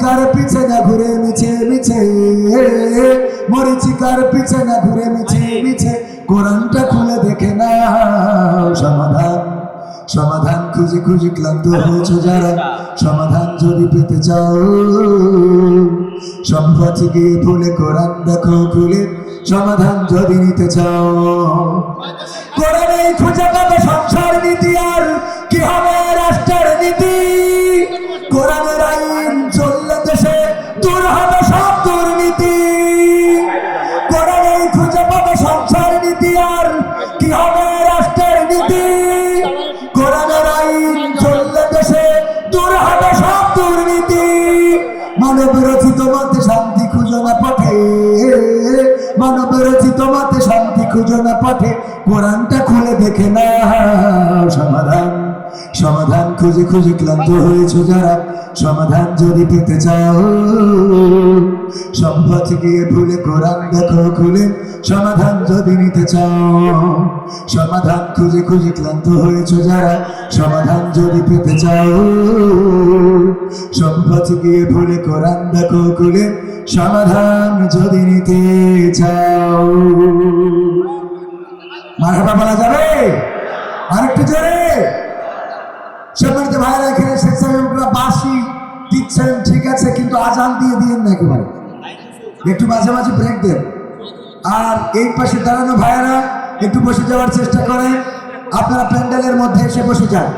মরিচিকার পিছে না ঘুরে মিছে মিছে? মরিচিকার পিছে না ঘুরে মিছে মিছে? কোরআনটা খুলে দেখে না সমাধান। সমাধান খুঁজে খুঁজে ক্লান্ত হয়েছে যারা। সমাধান যদি পেতে চাও সম্পথে গিয়ে ভুলে কোরআন দেখো খুলে। সমাধান যদি নিতে চাও কোরআনে খুঁজে রচিত মতে শান্তি খুঁজো না পাঠে মানব রচিত মতে শান্তি খুঁজো না পাঠে কোরআনটা খুলে দেখে না সমাধান। সমাধান খুঁজে খুঁজে ক্লান্ত হয়েছ যারা? সমাধান যদি পেতে চাও, সম্পদ গিয়ে ভুলে কোরআন দেখো খুলে। সমাধান যদি নিতে চাও, সমাধান খুঁজে খুঁজে ক্লান্ত হয়েছে যারা, সমাধান যদি পেতে চাও, সম্পদ গিয়ে ভুলে কোরআন দেখো খুলে সমাধান যদি নিতে চাও। মারাটা বলা যাবে? আরেকটু জোরে। সম্মানিত ভাইরা এখানে সাহেবরা বাসি দিচ্ছেন, ঠিক আছে, কিন্তু আজান দিয়ে দিয়েন না একেবারে। একটু মাঝে মাঝে ব্রেক দেন। আর এই পাশে দাঁড়ানো ভাইয়েরা একটু বসে যাওয়ার চেষ্টা করে। আপনারা প্যান্ডেলের মধ্যে এসে বসে যান।